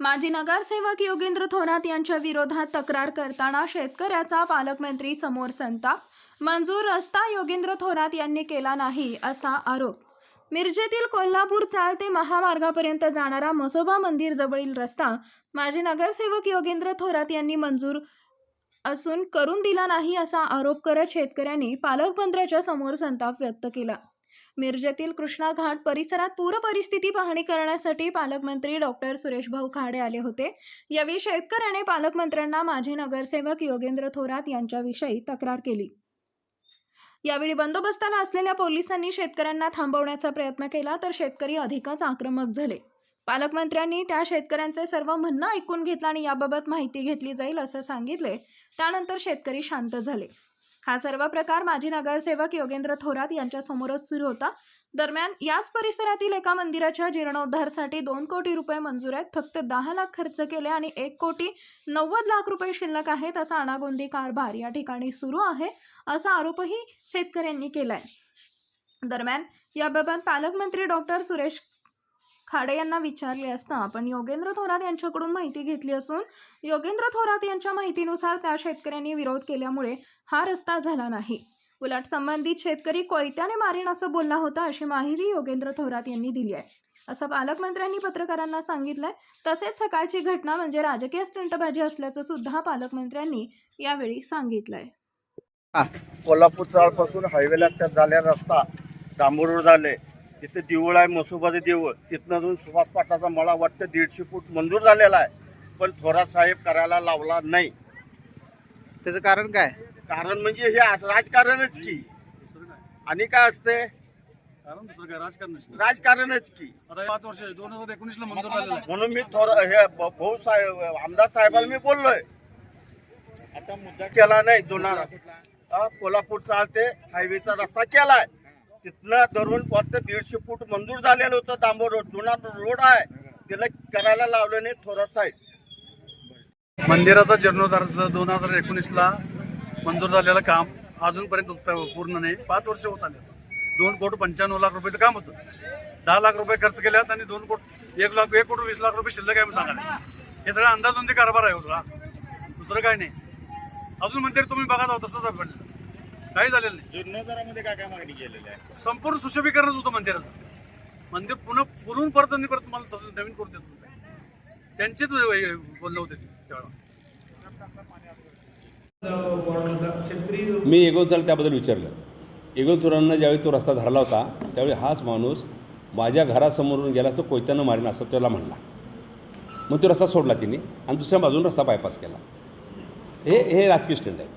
माजी नगरसेवक योगेंद्र थोरात यांच्या विरोधात तक्रार करताना शेतकऱ्याचा पालकमंत्री समोर संताप. मंजूर रस्ता योगेंद्र थोरात यांनी केला नाही असा आरोप. मिरजेतील कोल्हापूर चाल ते महामार्गापर्यंत जाणारा मसोबा मंदिर जवळील रस्ता माजी नगरसेवक योगेंद्र थोरात यांनी मंजूर असून करून दिला नाही असा आरोप करत शेतकऱ्यांनी पालकमंत्र्याच्या समोर संताप व्यक्त केला. मिरजेतील कृष्णा घाट परिसरात पूर परिस्थिती पाहणी करण्यासाठी पालकमंत्री डॉक्टर सुरेशभाऊ खाडे आले होते. यावेळी शेतकऱ्याने पालकमंत्र्यांना माजी नगरसेवक योगेंद्र थोरात यांच्याविषयी तक्रार केली. यावेळी बंदोबस्ताला असलेल्या पोलिसांनी शेतकऱ्यांना थांबवण्याचा प्रयत्न केला तर शेतकरी अधिकच आक्रमक झाले. पालकमंत्र्यांनी त्या शेतकऱ्यांचे सर्व म्हणणं ऐकून घेतलं आणि याबाबत माहिती घेतली जाईल असं सांगितले. त्यानंतर शेतकरी शांत झाले. हा सर्व प्रकार माजी नगरसेवक योगेंद्र थोरात यांच्यासमोरच सुरू होता. दरम्यान याच परिसरातील एका मंदिराच्या जीर्णोद्धारसाठी दोन कोटी रुपये मंजूर आहेत. फक्त दहा लाख खर्च केले आणि एक कोटी नव्वद लाख रुपये शिल्लक आहेत असा अनागोंदी कारभार या ठिकाणी सुरू आहे असा आरोपही शेतकऱ्यांनी केला आहे दरम्यान याबाबत पालकमंत्री डॉक्टर सुरेश खाडे यांना विचारले असता आपण योगेंद्र थोरात यांच्याकडून माहिती घेतली असून योगेंद्र थोरात यांच्या माहितीनुसार त्या शेतकऱ्यांनी विरोध केल्यामुळे हा रस्ता झाला नाही. उलट संबंधित शेतकरी कोयत्याने मारीन असं बोलला होता अशी माहिती योगेंद्र थोरात यांनी दिली आहे. असं पालकमंत्र्यांनी पत्रकारांना सांगितलंय. तसेच सकाळची घटना म्हणजे राजकीय स्टंटबाजी असल्याचं सुद्धा पालकमंत्र्यांनी यावेळी सांगितलंय. कोल्हापूर चाळपासून हायवेला त्या झाल्या रस्ता डांबरूळ झाले. तिथे देऊळ आहे मसुबाचं देऊळ. तिथनं अजून सुभाष पाटलाचा मला वाटतं दीडशे फूट मंजूर झालेला आहे. पण थोरात साहेब करायला लावला नाही. त्याचं कारण काय? कारण म्हणजे हे असं राजकारणच की. आणि काय असते? कारण दुसरं काय? राजकारण राजकारणच की. आता हे पाच वर्ष दोन हजार एकोणीसला मंजूर झालेलं आहे. म्हणून मी थोर हे ब- भाऊ साहेब आमदार साहेबाला मी बोललोय. आता मुद्दा केला नाही जुना कोल्हापूर चालते हायवेचा रस्ता केलाय. तिथनं धरून फक्त दीडशे फूट मंजूर झालेलं होतं तांबो रोड. जुना रोड आहे. त्याला करायला लावलं नाही थोरात आहे मंदिराचा जीर्णोद्धाराचं दोन हजार एकोणीसला मंजूर झालेलं काम अजूनपर्यंत पूर्ण नाही. पाच वर्ष होत आले. दोन कोटी पंच्याण्णव लाख रुपयाचं काम होतं. दहा लाख रुपये खर्च केल्यात आणि दोन कोट एक लाख एक कोटी वीस लाख रुपये शिल्लक आहे म्हणून सांगा हे सगळं अंदाजोंदी कारभार आहे हो दुसरा दुसरं काय नाही. अजून मंदिर तुम्ही बघा जाऊ तसंच आपण काही झालेलं नाही. जीर्णोद्धारामध्ये काय काय मागणी केलेली आहे? संपूर्ण सुशोभीकरणच होतं मंदिराचं मंदिर पुन्हा पुरून परत आणि परत मला तसं नवीन करून देत त्यांचेच बोलणं होते त्यावेळेला मी एगोनथोराला त्याबद्दल विचारलं. एगोनथोरांना ज्यावेळी तो रस्ता धरला होता त्यावेळी हाच माणूस माझ्या घरासमोरून गेला तो कोयत्यानं मारीन असं त्याला म्हणला. मग तो रस्ता सोडला तिने आणि दुसऱ्या बाजून रस्ता बायपास केला. हे हे राजकीय स्टंट आहे.